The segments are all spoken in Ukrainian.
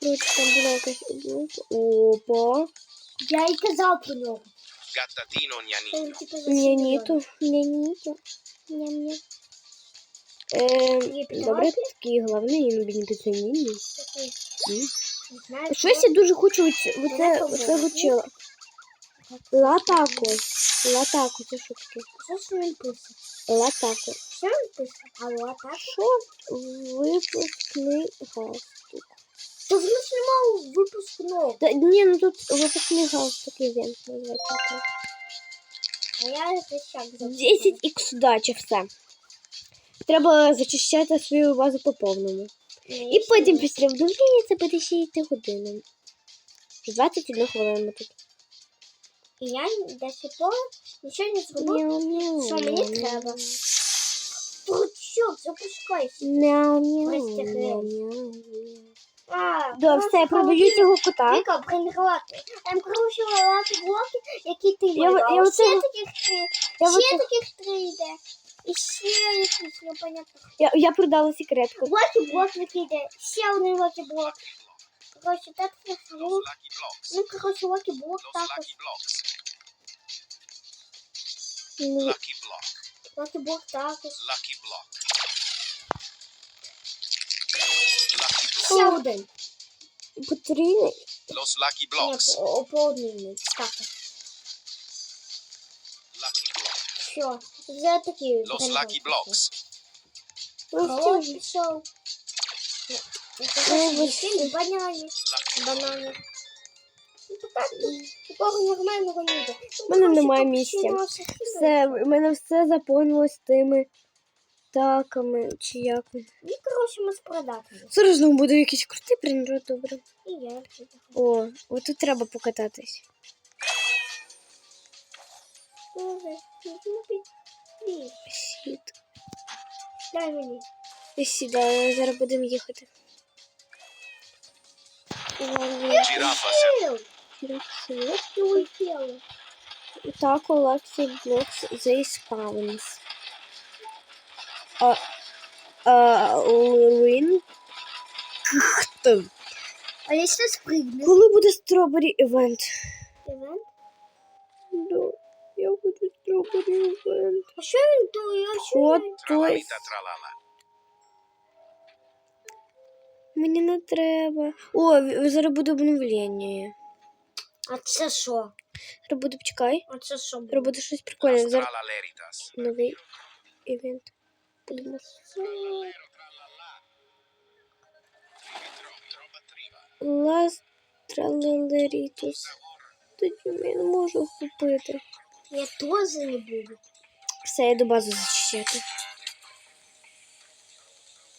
Короче, там була якась облупа. Опа. Я й казав про нього. Що типу за Няніту, няніту. Ням-ням. Ем, добре, такий головний, знаю, Щось я дуже хочу оце, оце, гучила. Латако. Латако, це що таке? Що ж він пише? Латако. Що він? Алло, а так? Що випускний галстук? То в нас немає випускного. Та, ні, ну тут випускний галстук івент називається. так. А я це щак 10 х удачі, все. Треба зачищати свою базу по повному. І потім після обновлення це буде ще йти годину. 21 хвилину тут. І я до сих пор нічого не зробив. Мяу-мяу. Що мені треба? Дурачок, запускайся. Мяу-мяу. Пристегнись. мяу-мяу. Да, все, я продаю цього кота. Віка, приграти. Там, коротше, лаки блоки, які ти Я- малював. я Ще оце- таких три. Я, ще оце- таких три йде. І ще якісь непонятно. я, я продала секретку. Лаки блок йде. Ще один лаки блок. Коротше, так все Los lucky blocks. Ну, коротше, лаки блок Los також. lucky blocks. Ну, Lucky block. Лаки блок також. Lucky block. Block. Ще Los lucky blocks. по одній. Так. Lucky block. Все. Вже такі. Los lucky blocks. Холод пішов. Ой, Висить баняні. Lucky Банани. Ну, такого нормального йде. У мене немає місця. Все, в мене все заповнилось тими таками чи як. І, коротше, ми спродати. Зараз знову буде якийсь крутий принджот, добре. І я. О, от тут треба покататись. Сід. Дай мені. Сідаю, зараз будемо їхати. Улетіли. Так, Олексій Блокс заіспавнився. А, а, Лин. Хто? А якщо спригне? Коли буде стробері івент? Івент? Да, я хочу стробері івент. А що він дує? А що От він? той. Tralalita tralala. Мені не треба. О, в- зараз буде обновлення. А це що? Зараз буде, почекай. А це що? Зараз буде щось прикольне. Зараз Tralaleritas. новий івент. Будемо. Лас тралалерітус. Тоді я не можу купити. Я теж не буду. Все, я до базу зачищати.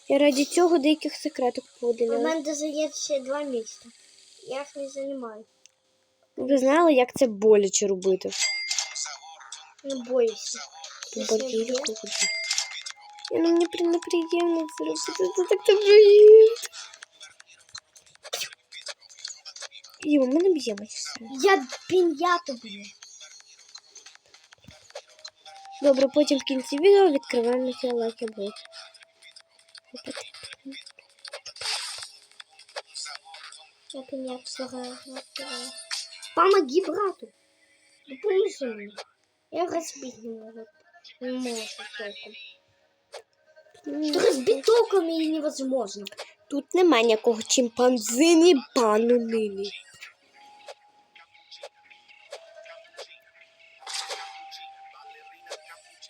Я раді цього деяких секреток У мене є ще два місця. Я їх не займаю. Ви знали, як це боляче робити? Не боюся. Бомбардірі ходити. Я ну мені при- неприємно це робити. Це так тебе є. І ми не б'ємося. Я пін'яту буду. Добре, потім в кінці відео відкриваємо ці лаки блок. Я пін'яту слагаю. Помоги брату. Допоможи мені. Я розбити не можу. Не можу толком. Розбити толком її невозможно. Тут нема ніякого чимпанзині пану Лілі.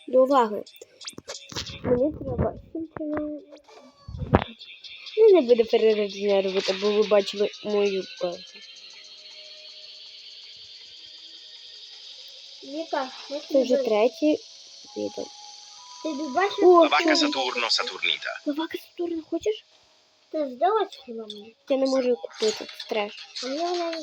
До уваги. Мені треба. Ну, не буде переродження робити, бо ви бачили мою базу. Віка, ми Це вже третє відео. Ти б бачив, О, La vacca що? Saturno Saturnita. Новака Сатурн хочеш? ти здалась вона мені? Я не можу її купити. Це треш. А вона не.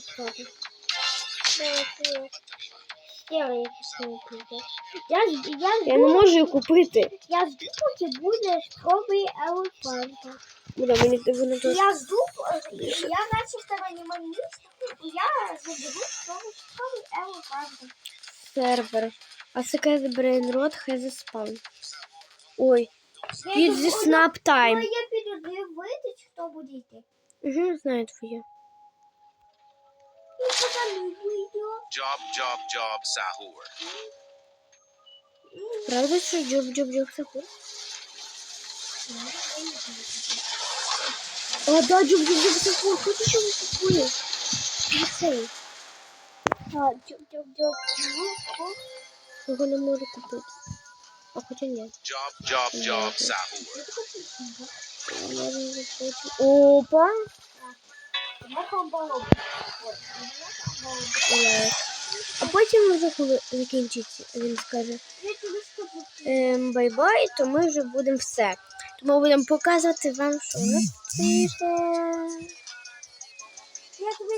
Якісь не прийде. Я, ж- я, Я не можу її купити. я жду, поки буде стробий елефанта. Буде, мені воно дуже. Я жду, е, я наче в тебе нема місця, і я заберу стробий елефанта. сервер. А секрет Брейнрод has a spawn. Ой, Я від йду- зі Ой, Snap Ну, Time. я піду дивитись, хто буде йти. Угу, знаю твоє. И пока мы выйдем. Job, job, job, sahur. Правда, що джоб джоб джоб сахур? А, да, джоб джоб джоб сахур. Хочеш його купуєш? Цей. А, дёб-дёб-дёб. Ну, Його не можу купити. А хоча ні. Job, job, job, sahur. Опа. А потім вже коли закінчиться, він скаже ем, бай-бай, то ми вже будемо все. Тому будемо показувати вам, що у нас вийшло. Я тебе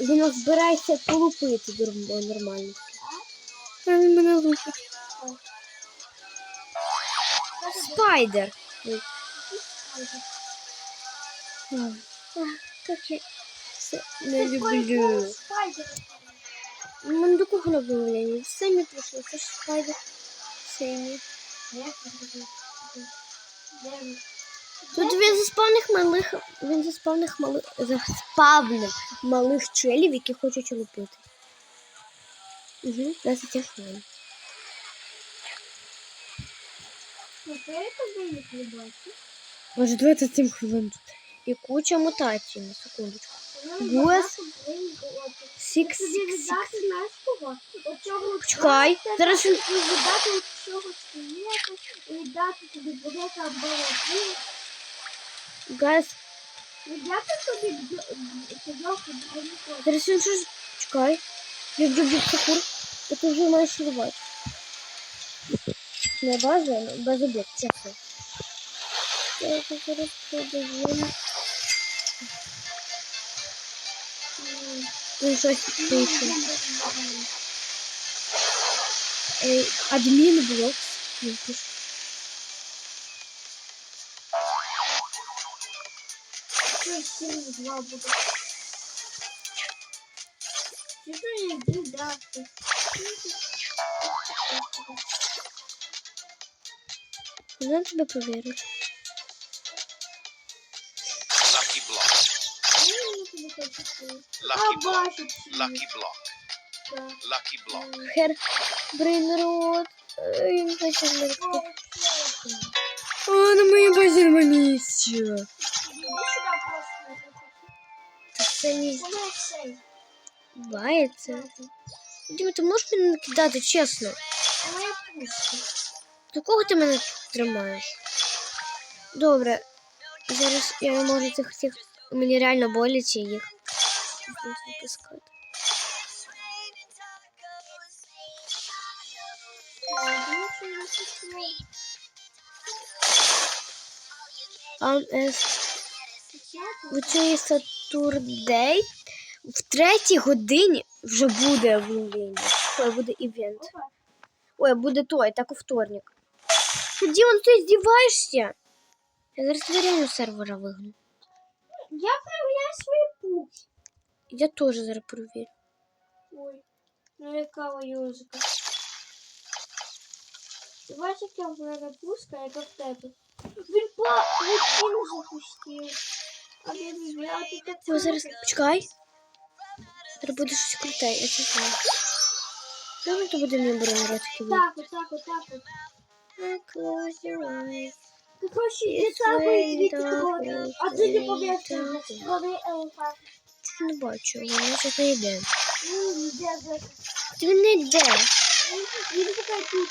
Він збирається полупити нормально. А він мене лупить. Спайдер. Як я це не люблю. Мене до кого не? Самі прийшли, це ж спайдер. Самі. Тут він заспавних малих, він заспавних малих, заспавних малих челів, які хочуть лупити. Угу, 10 хвилин. Може 27 хвилин тут. І куча мутацій, на секундочку. Гуес. Сікс, сікс, сікс. Чекай, зараз він- І віддати оцього і віддати тобі бурека балаки. Газ, Віддати тобі цього бурека. зараз він щось... Чекай. Я б б сахур. І ти вже маєш рвати. Не база, але без об'єкт, чесно. Я це зараз подивлю. Він щось пише. Ей, адмін блок. Він пише. Сім два буде? Чи то не віддати? Вона тебе повірить. Lucky block. Я не. Lucky А, block. Lucky block. Lucky block. Хер брейнрот. Він хоче змерти. О, на моїй базі нема це не цей. збувається. Діма, ти можеш мене накидати, чесно? До кого ти мене тримаєш? Добре. Зараз я не можу цих всіх. Мені реально боляче їх. Випускати. Я пішла. А в третій годині вже буде обновлення. Ой, буде івент. Ой, буде той, так у вторник. Дімон, ти здіваєшся? Я зараз тебе реально сервера вигну. Я проявляю свій путь. Я теж зараз перевірю. Ой, ну яка. Ти бачиш, яка в мене пушка, яка в тебе. Він він запустив. Так Ой, зараз почекай. Зараз буде щось круте, я це знаю. Давай то буде не беремо ротики. Так, отак, отак. от. Close your eyes. Ти хочеш It's від цього звідти того, а ти не winter. Вони елефант. Ти не бачу, воно щось не йде. Ну, йде. Ти він не йде. Він- така тут?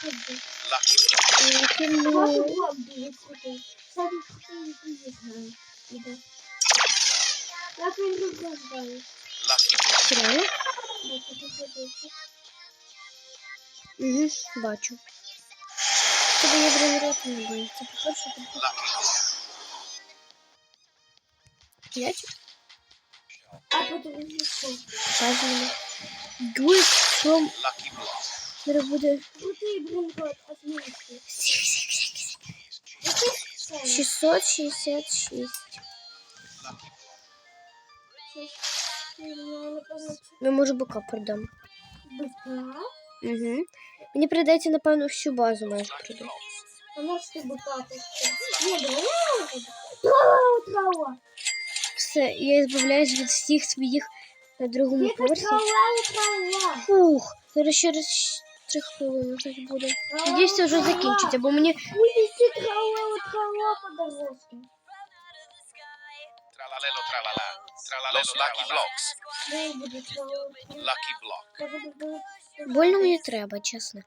Lucky block. Реально? Бачу, тут подивися. Угу, бачу. Тебе є бронерот не боїться. По-перше, ти Lucky block. п'ять. А потім що? Бажано. Дуй, що Lucky block. зараз буде... Крутий блінкот, отмінки. Сік, сік, сік, сік. Який це? 666. Ну, може бока продам. безпека. Угу. Мені прийдеться, напевно, всю базу майже продати. А. Ні, давай. Трава, трава. Все, я збавляюсь від всіх своїх на другому поверсі. Фух, зараз через три хвилини так буде. Надіюсь, це вже закінчиться, бо мені Будете трава, трава по дорожці. Tralalelo tralala. Los Lucky Blocks. Lucky Block. Больно мені треба, чесно.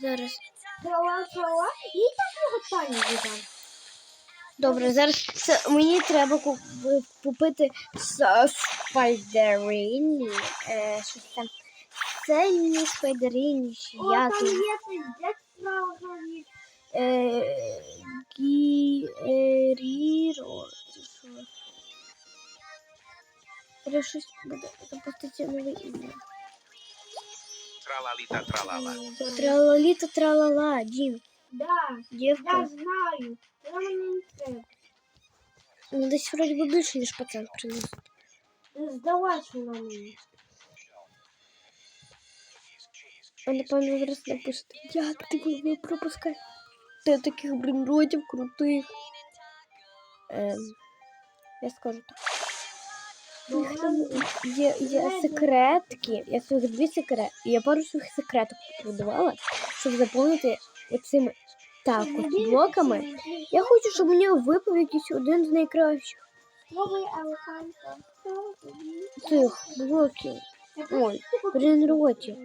Зараз. Трава, трава. Їй так много тайні віддам. Добре, зараз це, мені треба ку- купити с- Е, щось там. Це не спайдерин, О, як там є цей дед. Е, Гіріро. чи що? Щось буде запустити ім'я. Tralalita tralala. Тралаліта тралала, Дім. Да, Дівка. я знаю. Це мені не треба. Ну, десь вроді би більше, ніж пацан приніс. Здалась вона мені. А напевно зараз напишете, як ти ви пропускаєш? Ти таких бренротів крутих. Ем, я скажу так. Там є, є секретки. Я своїх дві секрети. Я пару своїх секреток продавала, щоб заповнити оцими так от блоками. Я хочу, щоб мені випав якийсь один з найкращих цих блоків. Ой, бренротів.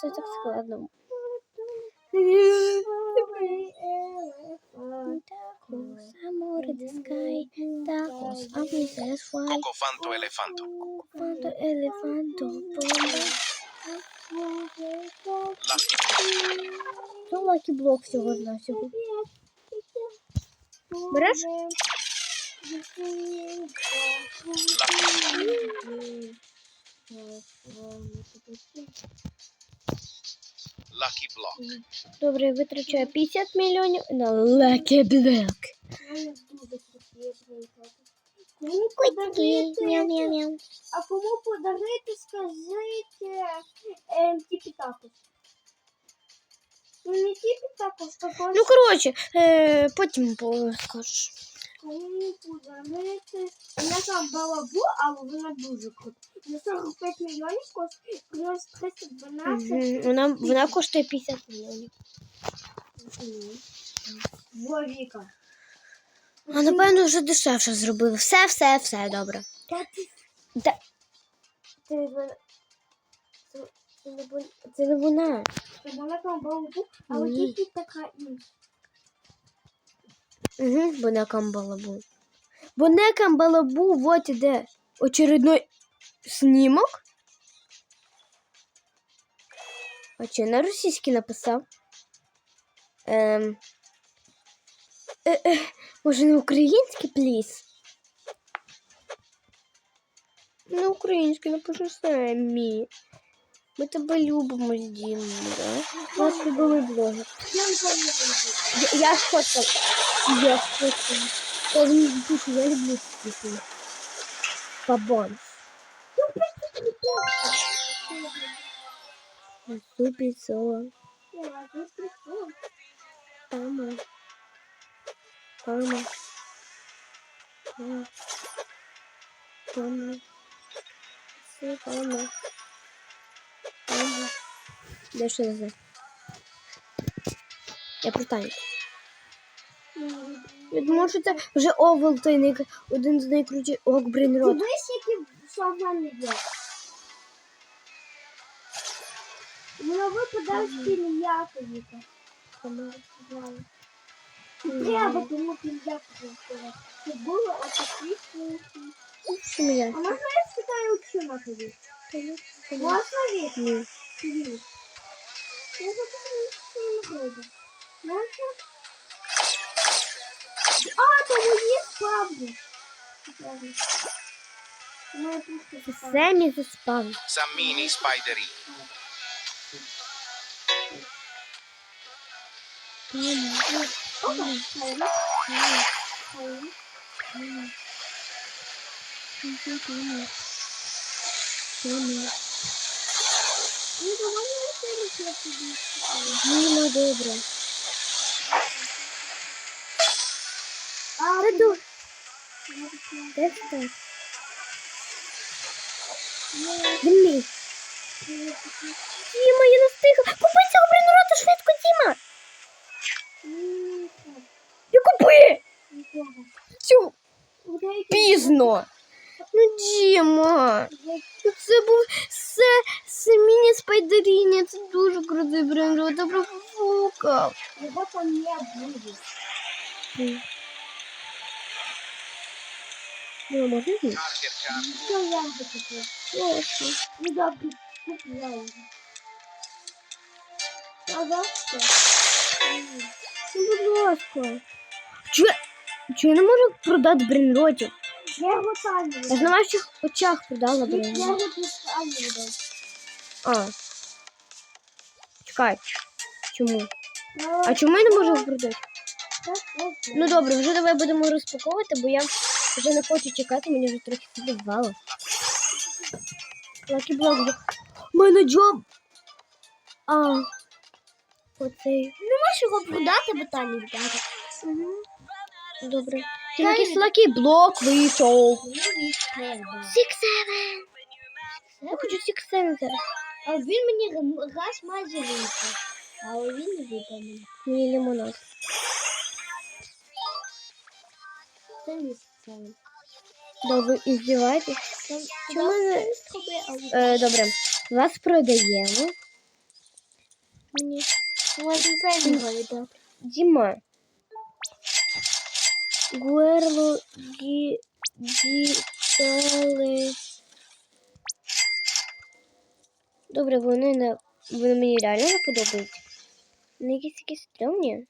Це так складно. Tacos, amor de sky, tacos, amigas, fly, Coco Fanto Elefanto. cuando elefanto, Це лакі блок всього з нашого. Береш? Lucky Block. Добре, я витрачаю 50 мільйонів на блок. Кому подарити? Мяу-мяу-мяу. А кому подарити, скажіть е, типі також. Ну не типі також, також. Ну, коротше, е, потім по- скажеш. Кому подарити? У мене там балабу, але вона дуже крута. На 45 мільйонів коштує, приносить 312. Мгм, Вона, вона коштує 50 мільйонів. Вовіка. А напевно вже дешевше зробили. Все, все, все добре. Та ти Та... Ти від мене... Це, це, не вон- це не вона. Це вона там балабу, але Ні. тільки така інша. Угу, Бонекам балабу. Бонекам балабу, вот іде очередной снімок. А чи на російській написав? Ем... Е, е, може на український, пліс? На український напиши самі. Ми тебе любимо, Діма, да? Наш любимий блогер. Я, я ж хочу. Я ж хочу. Я не люблю, я люблю тебе. Побольше. Супер соло. Мама. Мама. Мама. Мама. Мама. Де що це? Я питаю. Я думаю, що це вже най... один з найкрутіших ок брейнрот. Дивись, які шагани є. Воно випадає з пільякові. Треба тому пільякові. Це було я? А можна я спитаю очима тобі? Можна від? Ні. Тобі. Я запитаю, що не робить. Можна? А, то мої справді. Семі заспав. Sammini Spidery. Ну, давай Діма, добре. Почала. Де? Він мій. Діма, я не встигла. Купи цього бренрота швидко, Діма. Я купи. Цю пізно. Ну, Діма. я- Це був все, це міні спайдеріні. Це дуже крутий бренрот. Я профукав. Його там не буде. Ну, можна зняти? Marker card. Що я хочу? Прошу. Ну, добре, купляю. А за що? Ні. Ну, будь ласка. Чого я, чого я не можу продати бренротів? Я його там не Я ж на ваших очах продала Я його не. А. Чекай. Чому? Ну, А чому я не можу його продати? так, так, Ну добре, вже давай будемо розпаковувати, бо я вже не хочу чекати, мені вже трохи задавало. Лакі блок. У мене джоб. А. Оцей. Не можеш його продати, бо там не. Добре. Ти якийсь лакі блок вийшов. Six Seven. Я хочу Six Seven зараз. А він мені раз майже вийшов. Але він не випав мені. Лимонад. Це не спеціально. Да, ви іздіваєтесь? Чому мене... Е, добре. Вас продаємо. Мені. не віддати? Діма. Гуерло ді... дітали. Добре, вони не... Вони мені реально не подобаються. Вони якісь такі стрьомні.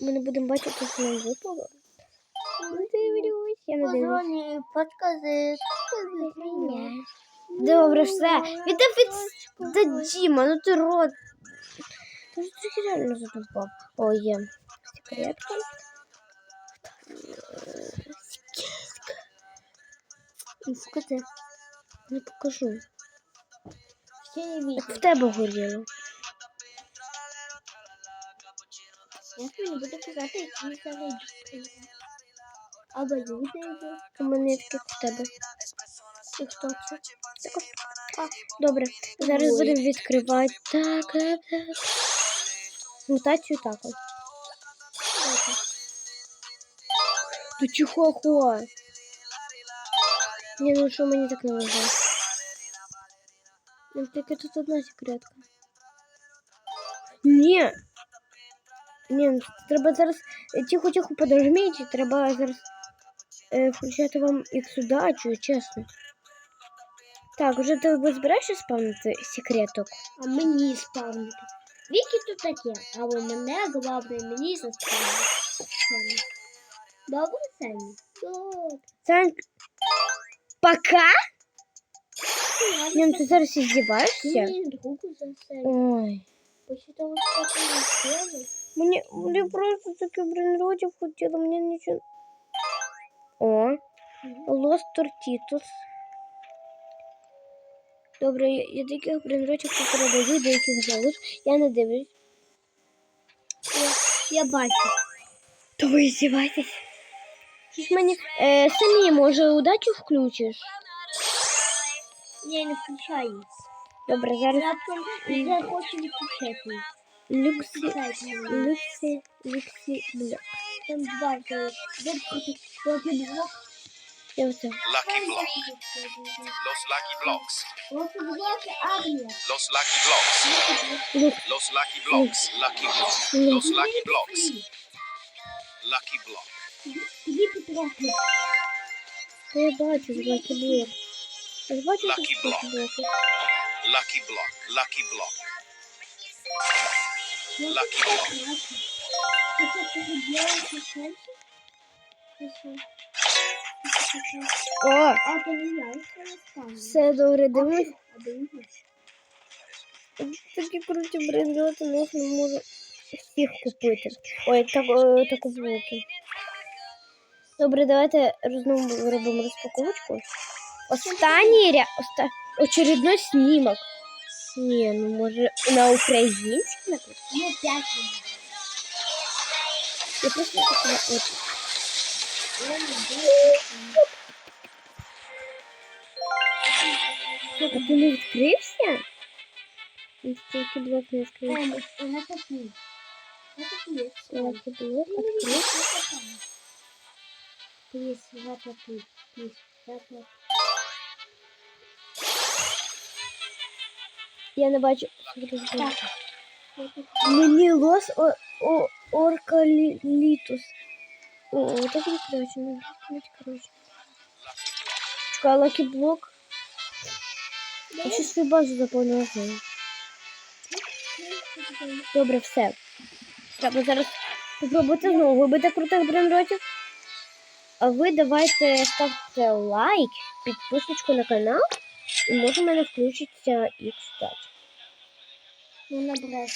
Ми не будемо бачити, що нам випало. Не дивлюсь, я не дивлюсь. Подскажи. Добре, все. Віддав від да, Діма, ну ти рот. Ти ж реально задовбав. О, є. Секретка. Секретка. Ну, скажи. Не покажу. Ще не Так відео. в тебе горіло. Я тобі не буду казати, які не заведу. Або люди йдуть. У мене таке в тебе. І хто це? Також. А, добре. Зараз будемо відкривати. Так, так, так. Мутацію також. Ти чихуахуа. Ні, ну що мені так не вважає? Ну, тільки тут одна секретка. Ні. Ні, ну, треба зараз е, тихо-тихо подожміть, треба зараз е, включати вам їх удачу, чесно. Так, уже ти збираєшся спавнити секреток? А мені спавнити. Віки тут таке, але мене головне мені заспавнити. Самі. Добре, Самі? Добре. Санк... Пока? Ні, Ні, ну ти зараз издеваешься? Мені другу за Самі. Ой. Почитала, що ти не сіли. Мені, мені просто таке бренротів хотіло, мені нічого. О, Лос Тортітус. Добре, я, я таких бренротів продаю, деяких залиш. Я не дивлюсь. Я бачу. То ви издеваетесь? Щось мені... Е, самі, може, удачу включиш? Я не включаю. Добре, зараз Раптом я хочу відключати. Люксі... Люксі... Люксі... Бля. Там два. Де проти блок. Я оце. Lucky block. Los lucky blocks. Проти блок армія. Los lucky blocks. Люк. Los lucky blocks. Lucky block. Los lucky blocks. Lucky block. Тобі потрапить. Та я бачу злаки блок. Я ж бачу, Lucky що block. це блоки. Lucky block. Lucky block. Lucky block. О, все добре, дивись. Такі круті але я не можу всіх купити. Ой, так, о, таку блоки. Добре, давайте робимо розпаковочку. Останній ря... Оста... очередной снимок. Не, ну може на українській написано? Я просто хотіла от. А ти не відкрився? Він тільки блок не відкрився. Эм, это ты. Это ты. Лаки блок відкрився. Плиз, это ты. Плиз, это Я не бачу. Так. Мені лос о, о, оркалітус. О, так не короче, ну, не короче. Чекай, лаки блок. Я ще свою базу заповнила. знаю. Добре, все. Треба зараз спробувати знову вибити крутих бренротів. А ви давайте ставте лайк, підписочку на канал, і може в мене включиться і кстати. Ну. Не знаю,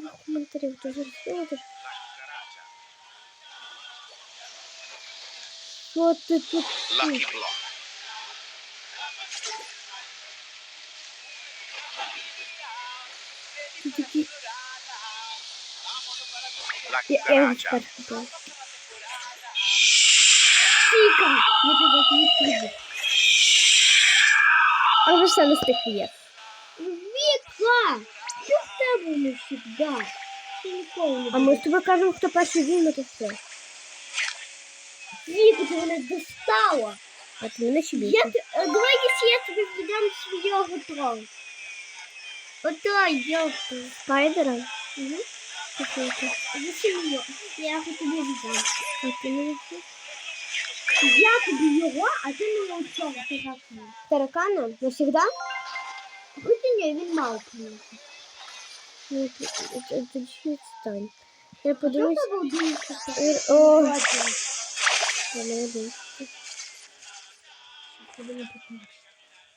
в коментарях, то зараз вийдеш. Що ти тут? Lucky block. Ти такий... Lucky Я, я його Garacha. тепер купила. Фіка! Я тебе не відкрию. А ви все на стих є. Вика! Что с тобой навсегда? Ты ніколи не А ми з тобою кажемо, хто перший вільно, то все. Вика, ты мене достала. А ти мене ще Я, більше. т- э, давай, если я тебе віддам свого тролла. Отдай, ёпта. Спайдера? Угу. Какой то Зачем його? Я його тобі віддам. А ти не відчув? Я тобі його, а ти мені цього таракана. Таракана? Навсегда? Ходи ні, він мав принести. Ну, т- т- т- тоді відстань. Я Що подивлюсь. тебе дивишся? Ір- О, я молодець.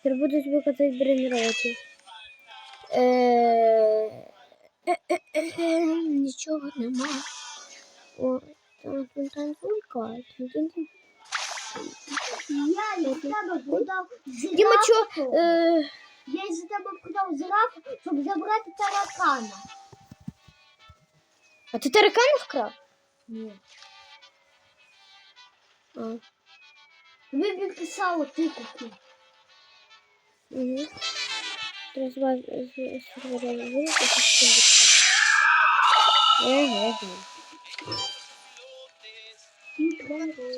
Тепер буду тобі казати бренротів. Е, е, е, е, Нічого нема. О, там фонтанзулька. Я із тебе продав Діма, чо? зирафу. Е, Я із тебе продав зирафу, щоб забрати таракана. а ти таракана вкрав? Ні. Ви б писало ти купив. угу. Еге.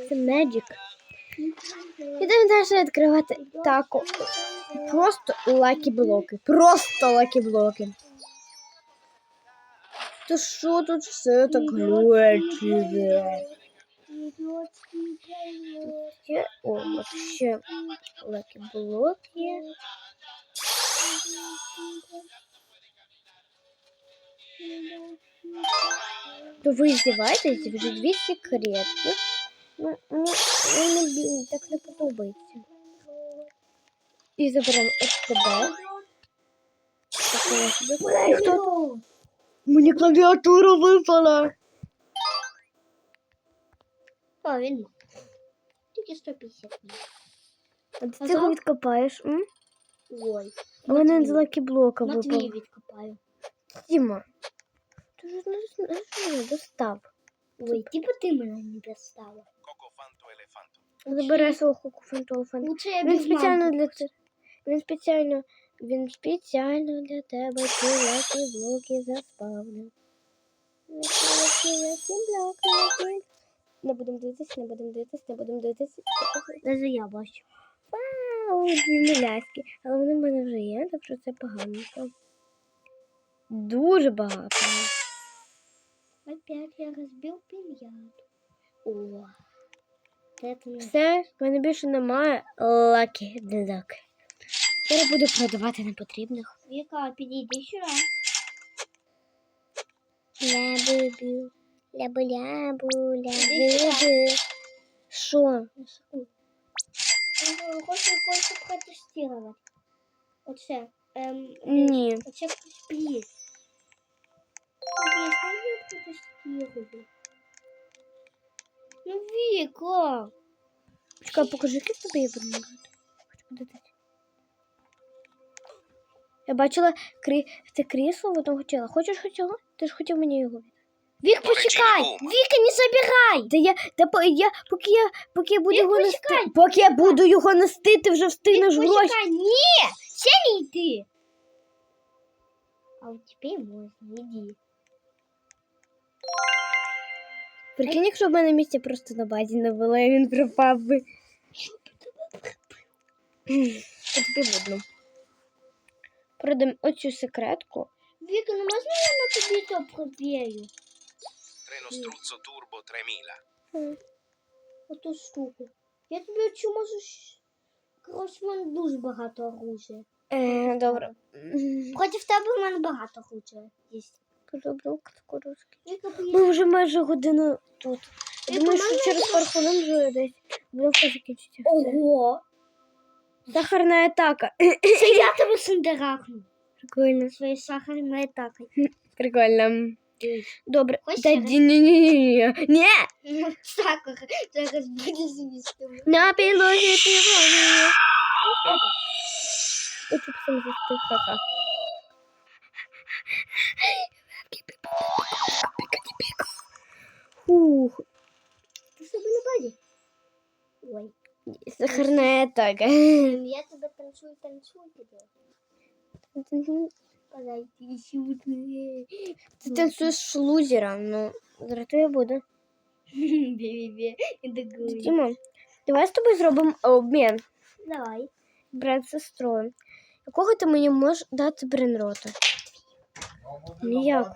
Це Magic. Ідемо далі відкривати тако. Просто лакі блоки. Просто лакі блоки. То що тут все так глюче? Ще, о, от ще лакі блоки. То ви здіваєтесь, вже дві секретки. Ну, ну, ну, не бі- так не подобається. І заберемо ось тебе. Такого собі. І хто тут? Мені клавіатура випала. О, він. Тільки 150. А ти цього відкопаєш? М? Ой. У мене з лакі блока На твій відкопаю. Діма. Ти ж не знаєш, достав. Ой, типу ти мене не достала. Elefanto. Забирай свого хуку фантового фанту. Лучше я Він без спеціально мамки. для тебе. Він спеціально. Він спеціально для тебе ці лакі блоки заспавнив. Лакі, лакі, лакі блоки, лакі. Не будемо дивитись, не будемо дивитись, не будемо дивитись. Даже я бачу. Вау, дві миляськи. Але вони в мене вже є, так що це поганенько. Дуже багато. Опять я разбил бильярд. О. Все, в мене більше немає лакі блоки. Зараз буду продавати непотрібних. Вика, підійди сюди. Лябу-бю, лябу-лябу, секунду. Я хочу кое-что протестировать. Оце. Ем, Ні. Оце приз. Приз, можно я протестирую? Ну, Вика. Чекай, покажи, як тобі є бренрот. Хочу подивитися. Я бачила крі... це крісло, воно хотіла. Хочеш хотіла? Ти ж хотів мені його. Вік, почекай! Віка, не забирай! Та я, та по, я, поки я, поки я буду Вік, його почекай! нести, поки я буду його нести, ти вже встигнеш гроші. Почекай, ні! Ще не йди. А от тепер можна, іди. Прикинь, якщо б мене місця просто на базі не було, і він пропав би. Це тобі видно. Продам оцю секретку. Віка, ну можна я на тобі то провірю? Treno struzzo turbo 3000. Оту штуку. Я тобі чому можу... Коротше, в мене дуже багато оружия. Е, добре. Проти тебе в мене багато оружия є. Добре, скорочки. Ми вже майже годину тут. Я думаю, що через пару хвилин вже десь буде закінчиться. Ого! Сахарна атака. Це я тебе сендерахну. Прикольно. Своєю сахарною атакою. Прикольно. Добре. Хочеш Та ще раз? ні, ні, ні, ні. Ні. Сахар. Зараз буде з'їсти. На підлозі півоні. Оцю псом застиг, ха-ха. Ух, Ти себе на базі? Ой. сахарна атака. Я тебе танцюю, танцюю тебе. Подойди сюди. Ти танцюєш шлузера, ну, зараз я буду. Бі-бі-бі. Я такой. Діма, давай з тобою зробимо обмін Давай. брат сестрою. Якого ти мені можеш дати бренрота? Ніякого.